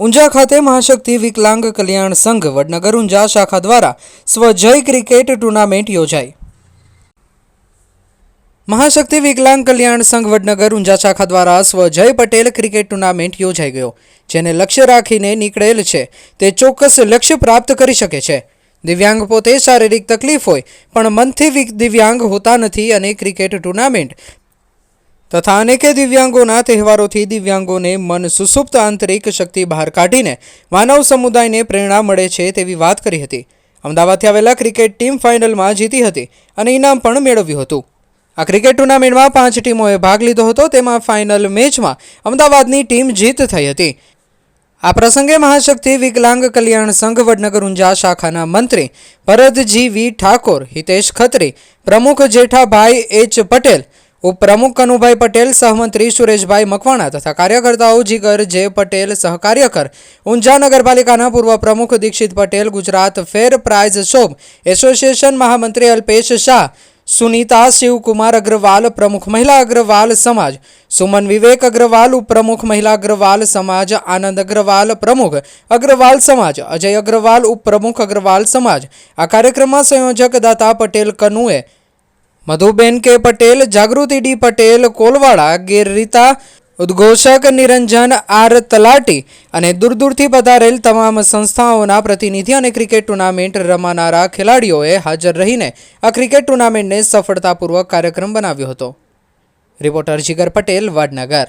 ઊંઝા ખાતે મહાશક્તિ વિકલાંગ કલ્યાણ સંઘ વડનગર ઊંઝા શાખા દ્વારા સ્વજય ક્રિકેટ ટુર્નામેન્ટ યોજાઈ. મહાશક્તિ વિકલાંગ કલ્યાણ સંઘ વડનગર ઊંઝા શાખા દ્વારા સ્વજય પટેલ ક્રિકેટ ટુર્નામેન્ટ યોજાઈ ગયો, જેને લક્ષ્ય રાખીને નીકળેલ છે. તે ચોક્કસ લક્ષ્ય પ્રાપ્ત કરી શકે છે. દિવ્યાંગ પોતે શારીરિક તકલીફ હોય, પણ મનથી દિવ્યાંગ હોતા નથી અને ક્રિકેટ ટુર્નામેન્ટ તથા અનેકે દિવ્યાંગોના તહેવારોથી દિવ્યાંગોને મન સુસુપ્ત આંતરિક શક્તિ બહાર કાઢીને માનવ સમુદાયને પ્રેરણા મળે છે તેવી વાત કરી હતી. અમદાવાદથી આવેલા ક્રિકેટ ટીમ ફાઇનલમાં જીતી હતી અને ઇનામ પણ મેળવ્યું હતું. આ ક્રિકેટ ટુર્નામેન્ટમાં પાંચ ટીમોએ ભાગ લીધો હતો. તેમાં ફાઇનલ મેચમાં અમદાવાદની ટીમ જીત થઈ હતી. આ પ્રસંગે મહાશક્તિ વિકલાંગ કલ્યાણ સંઘ વડનગર ઊંઝા શાખાના મંત્રી ભરતજી વી ઠાકોર, હિતેશ ખત્રી, પ્રમુખ જેઠાભાઈ એચ પટેલ ઉપપ્રમુખ કનુભાઈ પટેલ, સહમંત્રી સુરેશભાઈ મકવાણા તથા કાર્યકર્તાઓ જીગર, જે પટેલ સહકાર્યકર. ઊંઝા નગરપાલિકાના પૂર્વ પ્રમુખ Dixit Patel, Gujarat fair price shop association મહામંત્રી અલ્પેશ શાહ, સુનીતા શિવકુમાર અગ્રવાલ, પ્રમુખ મહિલા અગ્રવાલ સમાજ, સુમન વિવેક અગ્રવાલ, ઉપપ્રમુખ મહિલા અગ્રવાલ સમાજ, આનંદ અગ્રવાલ પ્રમુખ અગ્રવાલ સમાજ, અજય અગ્રવાલ ઉપપ્રમુખ અગ્રવાલ સમાજ. આ કાર્યક્રમમાં સંયોજક દાતા પટેલ કનુએ મધુબેન કે પટેલ, જાગૃતિ ડી પટેલ, કોલવાડા ગેરરીતા ઉદ્ઘોષક નિરંજન, આર તલાટી અને દૂર દૂરથી પધારેલ તમામ સંસ્થાઓના પ્રતિનિધિ અને ક્રિકેટ ટુર્નામેન્ટ રમાનારા ખેલાડીઓએ હાજર રહીને આ ક્રિકેટ ટુર્નામેન્ટને સફળતાપૂર્વક કાર્યક્રમ બનાવ્યો હતો. રિપોર્ટર જીગર પટેલ, વડનગર.